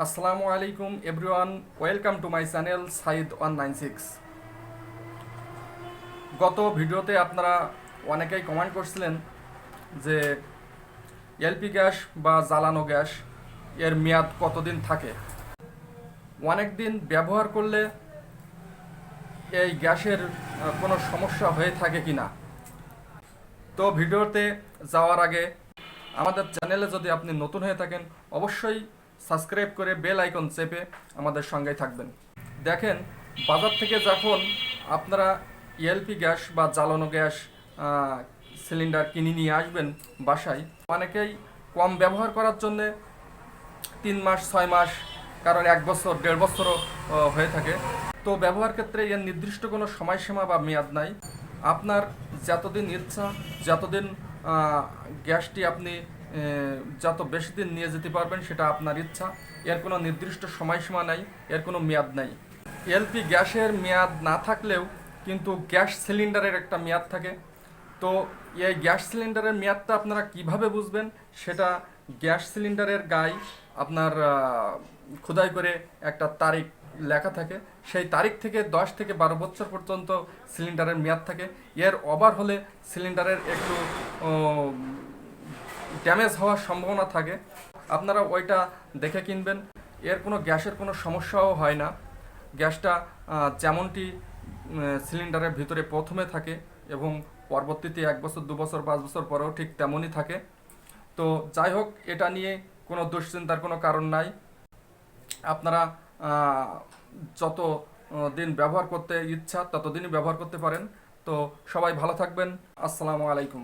আসসালামু আলাইকুম everyone welcome to my channel Saeed one nine six গত ভিডিওতে আপনারা অনেকেই কমেন্ট করছিলেন যে এলপি গ্যাস বা জ্বালানো গ্যাস এর মেয়াদ কতদিন থাকে? অনেক দিন ব্যবহার করলে এই গ্যাসের কোনো সমস্যা হয়ে থাকে কি না তো ভিডিওতে যাওয়ার আগে আমাদের চ্যানেলে যদি আপনি নতুন হয়ে থাকেন, অবশ্যই সাবস্ক্রাইব করে বেল আইকন চেপে আমাদের সঙ্গেই থাকবেন। দেখেন, বাজার থেকে যখন আপনারা এলপি গ্যাস বা জ্বালানো গ্যাস সিলিন্ডার কিনে নিয়ে আসবেন বাসায়, অনেকেই কম ব্যবহার করার জন্যে তিন মাস, ছয় মাস, কারণ এক বছর, দেড় বছরও হয়ে থাকে। তো ব্যবহার ক্ষেত্রে এর নির্দিষ্ট কোনো সময়সীমা বা মেয়াদ নাই। আপনার যতদিন ইচ্ছা, যতদিন গ্যাসটি আপনি যত বেশি দিন নিয়ে যেতে পারবেন সেটা আপনার ইচ্ছা। এর কোনো নির্দিষ্ট সময়সীমা নাই, এর কোনো মেয়াদ নাই। এলপি গ্যাসের মেয়াদ না থাকলেও কিন্তু গ্যাস সিলিন্ডারের একটা মেয়াদ থাকে। তো এই গ্যাস সিলিন্ডারের মেয়াদটা আপনারা কীভাবে বুঝবেন? সেটা গ্যাস সিলিন্ডারের গায়ে আপনার খোদাই করে একটা তারিখ লেখা থাকে। সেই তারিখ থেকে দশ থেকে বারো বছর পর্যন্ত সিলিন্ডারের মেয়াদ থাকে। এর ওভার হলে সিলিন্ডারের একটু ড্যামেজ হওয়ার সম্ভাবনা থাকে। আপনারা ওইটা দেখে কিনবেন। এর কোনো গ্যাসের কোনো সমস্যাও হয় না। গ্যাসটা যেমনটি সিলিন্ডারের ভিতরে প্রথমে থাকে এবং পরবর্তীতে এক বছর, দু বছর, পাঁচ বছর পরেও ঠিক তেমনই থাকে। তো যাই হোক, এটা নিয়ে কোনো দুশ্চিন্তার কোনো কারণ নাই। আপনারা যত দিন ব্যবহার করতে ইচ্ছা, ততদিনই ব্যবহার করতে পারেন। তো সবাই ভালো থাকবেন। আসসালামু আলাইকুম।